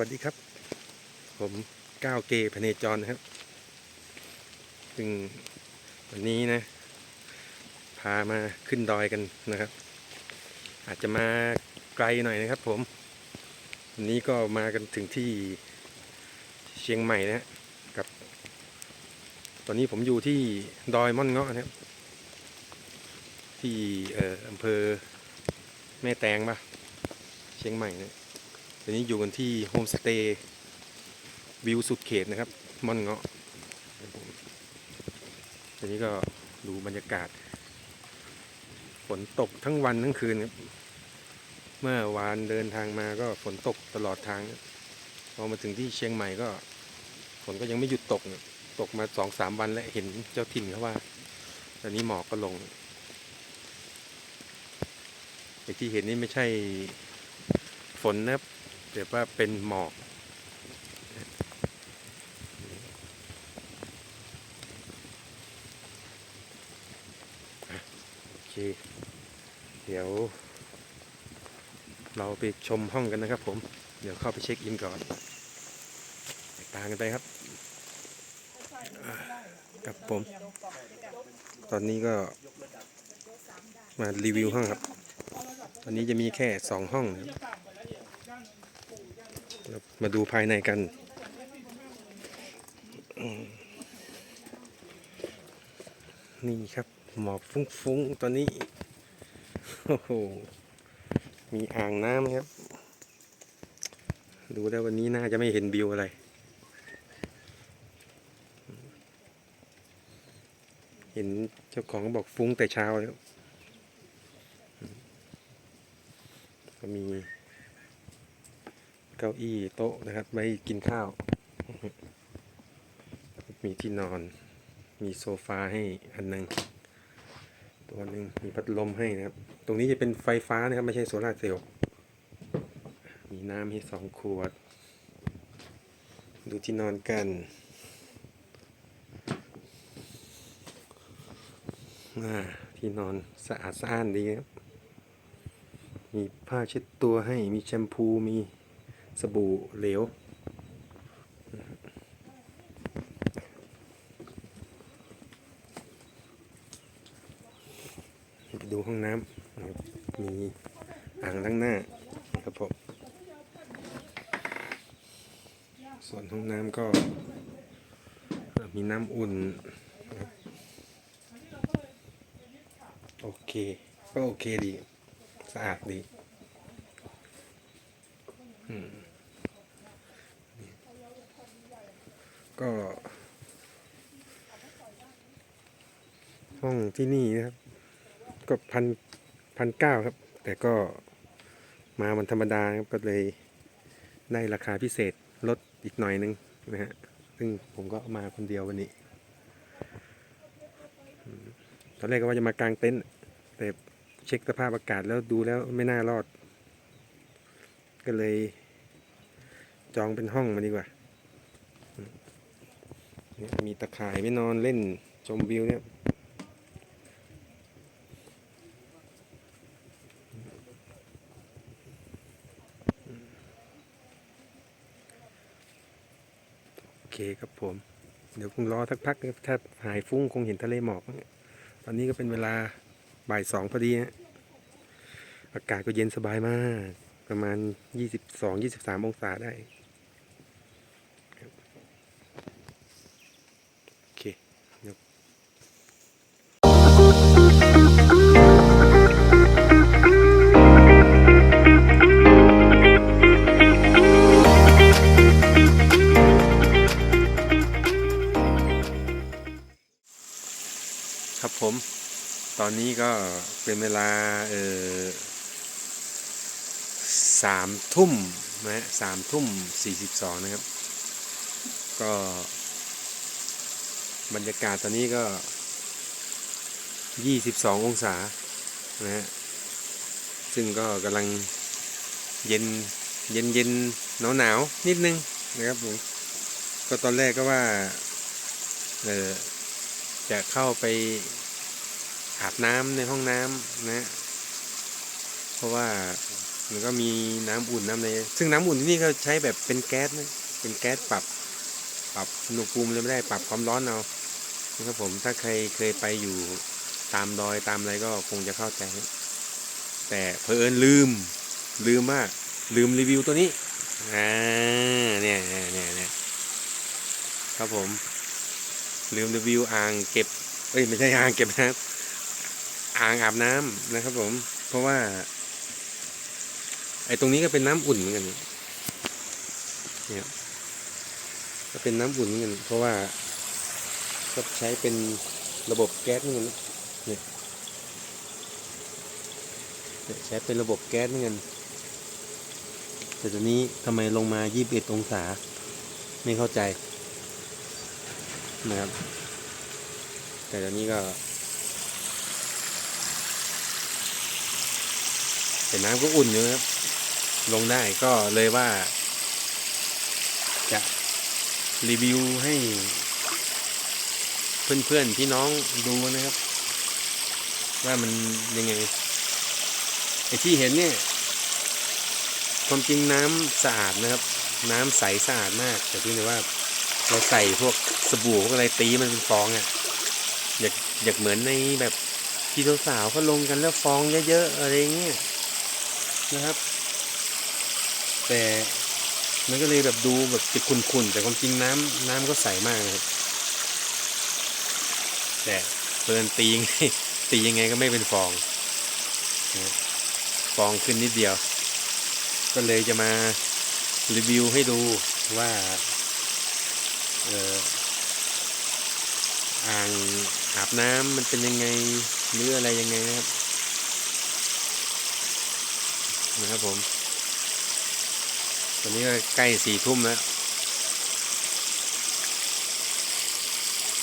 วัสดีครับ ผมก้าวเกพเนจรนะครับ ซึ่งวันนี้นะ พามาขึ้นดอยกันนะครับ อาจจะมาไกลหน่อยนะครับ ผม วันนี้ก็มากันถึงที่เชียงใหม่นะฮะกับ ตอนนี้ผมอยู่ที่ดอยม่อนเงาะนะครับ ที่เอ่ออำเภอแม่แตงปะเชียงใหม่นะ ตอนนี้อยู่กันที่โฮมสเตย์วิวสุดเขตนะครับม่อนเงาะตอนนี้ก็ดูบรรยากาศ ฝนตกทั้งวันทั้งคืนครับเมื่อวานเดินทางมาก็ฝนตกตลอดทางพอมาถึงที่เชียงใหม่ก็ฝนก็ยังไม่หยุดตกตกมาสองสามวันแล้วเห็นเจ้าถิ่นเขาว่า ตอนนี้หมอกก็ลงไอ้ที่เห็นนี่ไม่ใช่ฝนนะครับ แต่ว่าเป็นหมอกโอเค เดี๋ยว เราไปชมห้องกันนะครับผม เดี๋ยวเข้าไปเช็คอินก่อนตามกันไปครับ กับผม ตอนนี้ก็มารีวิวห้องครับ ตอนนี้จะมีแค่สองห้องครับ มาดูภายในกัน นี่ครับหมอกฟุ้งๆ ตอนนี้ โอ้โห มีอ่างน้ำครับ ดูแล้ววันนี้น่าจะไม่เห็นวิวอะไร เห็นเจ้าของบอกฟุ้งแต่เช้าแล้วก็มี เก้าอี้โต๊ะนะครับไว้กินข้าว มีที่นอน มีโซฟาให้อันหนึ่งตัวหนึ่งมีพัดลมให้นะครับ ตรงนี้จะเป็นไฟฟ้านะครับไม่ใช่โซลาร์เซลล์มีน้ำให้สองขวด ดูที่นอนกันอ่าที่นอนสะอาดสะอ้านดีครับ มีผ้าเช็ดตัวให้ มีแชมพู มี สบู่เหลว ไปดูห้องน้ำมีอ่างล้างหน้าครับผมส่วนห้องน้ำก็มีน้ำอุ่น โอเค ก็โอเคดี สะอาดดี อืม ก็ห้องที่นี่นะครับ ก็พันพันเก้าครับ แต่ก็มาวันธรรมดาครับก็เลยได้ราคาพิเศษลดอีกหน่อยนึงนะฮะซึ่งผมก็มาคนเดียววันนี้ตอนแรกก็ว่าจะมากางเต็นท์แต่เช็คสภาพอากาศแล้วดูแล้วไม่น่ารอด ก็เลยจองเป็นห้องมาดีกว่า มีตะข่ายไม่นอนเล่นชมวิวเนี่ยโอเคครับผม เดี๋ยวคงรอสักพักถ้าหายฟุ้งคงเห็นทะเลหมอกตอนนี้ก็เป็นเวลาบ่ายสองพอดีฮะอากาศก็เย็นสบายมาก ประมาณ 22-23 องศาได้ นนี้ก็เป็นเวลาเออสามทุ่มนะฮะสามทุ่มสี่สิบสองนะครับ ก็บรรยากาศตอนนี้ก็ยี่สิบสององศานะฮะซึ่งก็กำลังเย็นเย็นเย็นหนาวหนาวนิดนึงนะครับผมก็ตอนแรกก็ว่าเออจะเข้าไป อาบน้ำในห้องน้ำนะ เพราะว่ามันก็มีน้ำอุ่นน้ำอะไร ซึ่งน้ำอุ่นที่นี่ก็ใช้แบบเป็นแก๊สนะ เป็นแก๊สปรับ ปรับอุณหภูมิเลยไม่ได้ ปรับความร้อนเอา นะครับผม ถ้าใครเคยไปอยู่ตามดอยตามอะไรก็คงจะเข้าใจ แต่เพอเอิญลืม ลืมมากลืมรีวิวตัวนี้ อ่าเนี่ยเนี่ยเนี่ยเนี่ยครับผม ลืมรีวิวอ่างเก็บ เอ้ย ไม่ใช่อ่างเก็บน้ำ อ่างอาบน้ำนะครับ ผม เพราะว่า ไอ้ตรงนี้ก็เป็นน้ำอุ่นเหมือนกันเนี่ยก็เป็นน้ำอุ่นเหมือนกันเพราะว่าก็ใช้เป็นระบบแก๊สเหมือนกันเนี่ยใช้เป็นระบบแก๊สเหมือนกันแต่ตัวนี้ทำไมลงมา 21 องศา ไม่เข้าใจนะครับ แต่ตอนนี้ก็ แต่น้ำก็อุ่นอยู่ครับลงได้ก็เลยว่า จะรีวิวให้ เพื่อนๆพี่น้องดูนะครับ ว่ามันยังไงไอ้ที่เห็นเนี่ยความจริงน้ำสะอาดนะครับ น้ำใสสะอาดมาก แต่เพียงแต่ว่าเราใส่พวกสบู่พวกอะไรตีมันเป็นฟองอะ่ะอยากอยากเหมือนในแบบที่สาวๆเขาลงกันแล้วฟองเยอะๆอะไรเงี้ย นะครับ แต่มันก็เลยแบบดูแบบจะขุ่นๆแต่ความจริงน้ำน้ำก็ใสมากนะครับแต่เปินตียังไงตียังไงก็ไม่เป็นฟองฟองขึ้นนิดเดียว ก็เลยจะมารีวิวให้ดูว่าเอ่ออ่างอาบน้ำมันเป็นยังไงหรืออะไรยังไงนะครับ นะครับผม ตอนนี้ก็ใกล้สี่ทุ่มแล้ว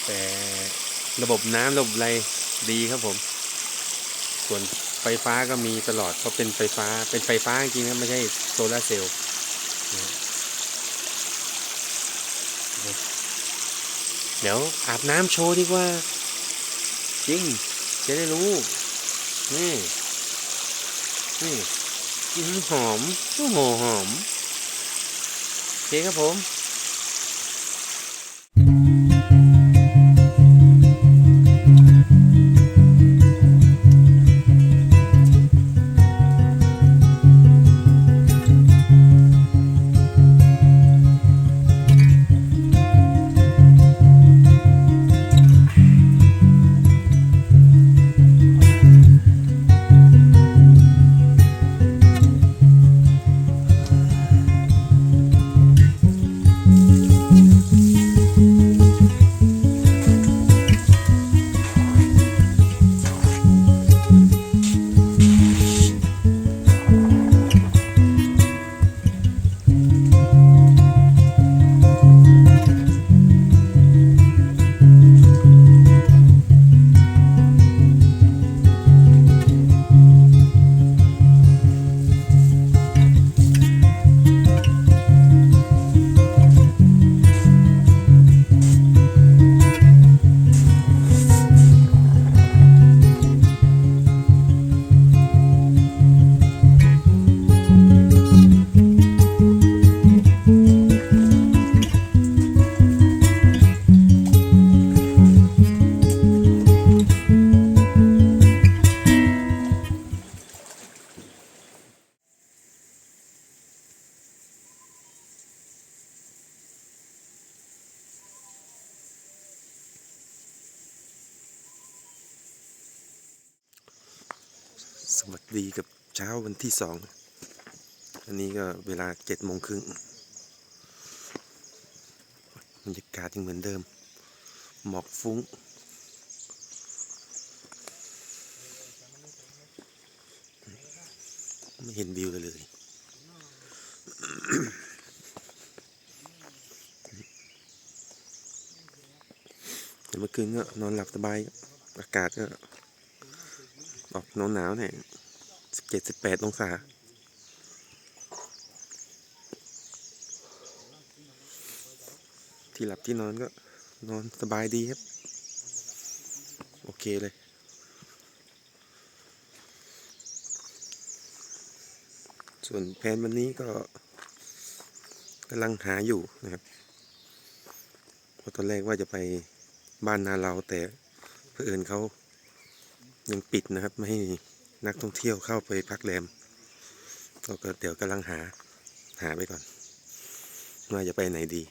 แต่ระบบน้ำระบบอะไรดีครับผม ส่วนไฟฟ้าก็มีตลอดเพราะเป็นไฟฟ้าเป็นไฟฟ้าจริงนะไม่ใช่โซลาเซลล์เดี๋ยวอาบน้ำโชว์ดีกว่า จริง จะได้รู้ นี่ นี่ หอหอมโอ้โหหอมโอเคครับผม สวัสดีกับเช้าวันที่สอง อันนี้ก็เวลาเจ็ดโมงครึ่งบรรยากาศยังเหมือนเดิม หมอกฟุ้ง ไม่เห็นวิวเลยเลยแต่เมื่อคืนก็นอนหลับสบาย อากาศก็ ออกหนาวหนาวๆหน่ยสิบเจ็ดสิบแปดองศา ที่หลับที่นอนก็นอนสบายดีครับ โอเคเลยส่วนแผนวันนี้ก็กำลังหาอยู่นะครับเพราะตอนแรกว่าจะไปบ้านนาเราแต่เพื่อนเขา ยังปิดนะครับ ไม่ให้นักท่องเที่ยวเข้าไปพักแรมก็เดี๋ยวกำลังหาหาไปก่อนว่าจะไปไหนดี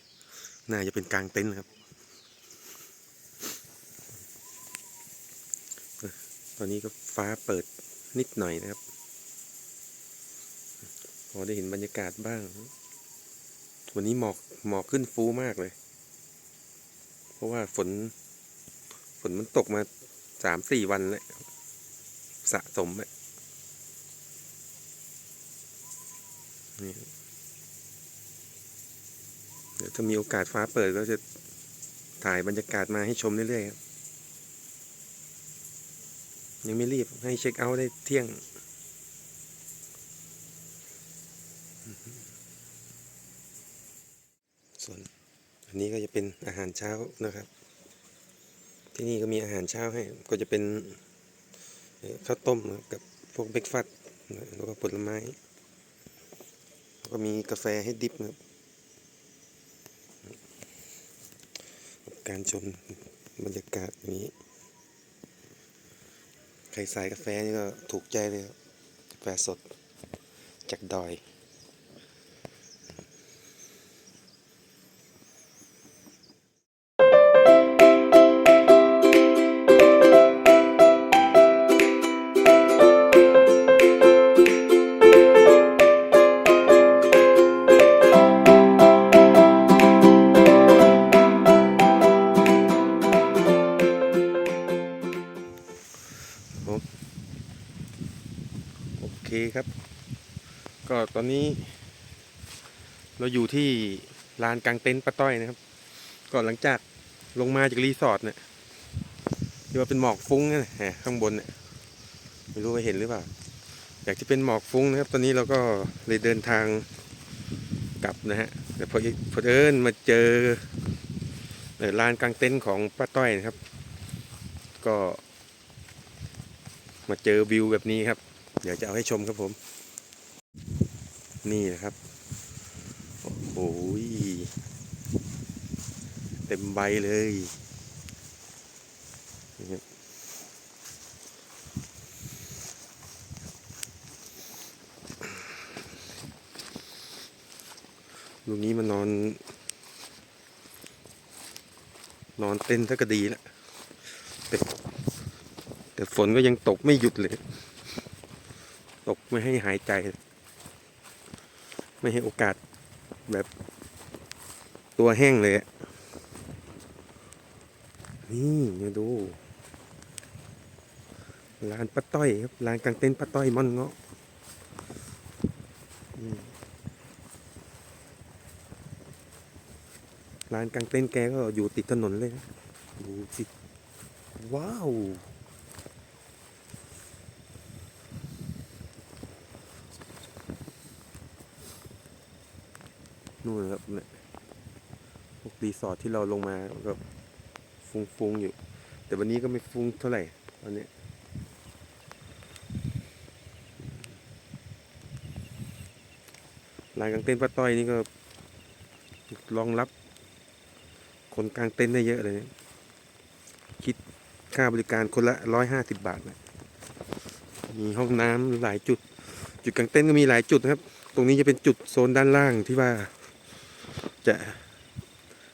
น่าจะเป็นกลางเต็นท์ครับ ตอนนี้ก็ฟ้าเปิดนิดหน่อยนะครับ พอได้เห็นบรรยากาศบ้าง วันนี้หมอกหมอกขึ้นฟูมากเลย เพราะว่าฝน ฝนมันตกมาสามสี่วันแล้ว สะสมอะนี่เดี๋ยวถ้ามีโอกาสฟ้าเปิดก็จะถ่ายบรรยากาศมาให้ชมเรื่อยๆครับยังไม่รีบให้เช็คเอาท์ได้เที่ยง ส่วนอันนี้ก็จะเป็นอาหารเช้านะครับ ที่นี่ก็มีอาหารเช้าให้ก็จะเป็น ข้าวต้มกับพวกเบรกฟัตแล้วก็ผลไม้แล้วก็มีกาแฟให้ดิบนะครับการชมบรรยากาศนี้ ใครสายกาแฟนี่ก็ถูกใจเลยครับกาแฟสดจากดอย อนนี้ เราอยู่ที่ลานกลางเต็นท์ป้าต้อยนะครับก็หลังจากลงมาจากรีสอร์ทเนี่ยที่ว่าเป็นหมอกฟุ้งนะข้างบนเนี่ยไม่รู้ว่าเห็นหรือเปล่า อยากจะเป็นหมอกฟุ้งนะครับ ตอนนี้เราก็เลยเดินทางกลับนะฮะแต่พอพอเอิญมาเจอเอ่อลานกลางเต็นท์ของป้าต้อยนะครับ ก็ มาเจอวิวแบบนี้ครับ เดี๋ยวจะเอาให้ชมครับผม นี่นะครับ โอ้โหเต็มใบเลยนี่ครับลูกนี้มานนอน นอนเต้นถ้าก็ดีแล้วแต่แต่ฝนก็ยังตกไม่หยุดเลย ตกไม่ให้หายใจ ไม่ให้โอกาสแบบตัวแห้งเลยอะนี่มาดูร้านป้าต้อยครับร้านกลางเต็นท์ป้าต้อยม่อนเงาะร้านกลางเต็นท์แกก็อยู่ติดถนนเลย ดูสิ ว้าว นู่นครับเนี่ยพวกรีสอร์ทที่เราลงมาก็ฟุ้งๆอยู่ แต่วันนี้ก็ไม่ฟุ้งเท่าไหร่วันนี้ลานกางเต็นท์ป้าต้อยนี่ก็รองรับ คนกลางเต็นท์ได้เยอะเลยนะคิดค่าบริการคนละร้อยห้าสิบบาทนะมีห้องน้ำหลายจุด จุดกลางเต็นท์ก็มีหลายจุดนะครับ ตรงนี้จะเป็นจุดโซนด้านล่างที่ว่า จะ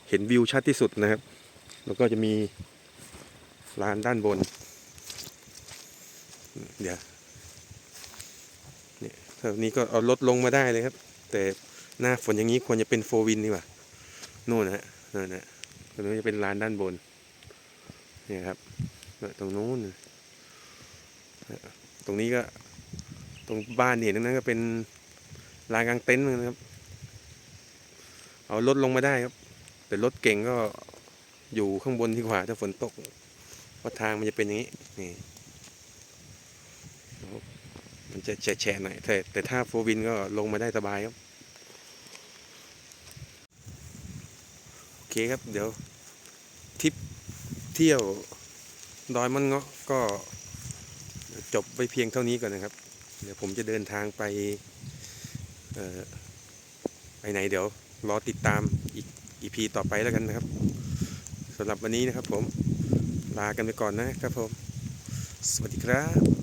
เห็นวิวชัดที่สุดนะครับ แล้วก็จะมีลานด้านบน เดี๋ยวเนี่ยแถวนี้ก็เอารถลงมาได้เลยครับ แต่หน้าฝนอย่างนี้ควรจะเป็นโฟวินดีกว่านู่นนะฮะนั่นนะตรงนี้จะเป็นลานด้านบนเนี่ยครับตรงนู้นตรงนี้ก็ตรงบ้านเห็นตรงนั้นก็เป็นลานกลางเต็นท์นะครับ เอารถลงมาได้ครับ แต่รถเก่งก็อยู่ข้างบนที่ขวาถ้าฝนตกเพราะทางมันจะเป็นอย่างนี้นี่มันจะแฉะหน่อยแต่แต่ถ้าโฟวินก็ลงมาได้สบายครับโอเคครับ เดี๋ยวทริปเที่ยวดอยมันเงาะก็จบไปเพียงเท่านี้ก่อนนะครับ เดี๋ยวผมจะเดินทางไปไปไหนเดี๋ยว รอติดตามอีกอีพีต่อไปแล้วกันนะครับสำหรับวันนี้นะครับผมลากันไปก่อนนะครับผม สวัสดีครับ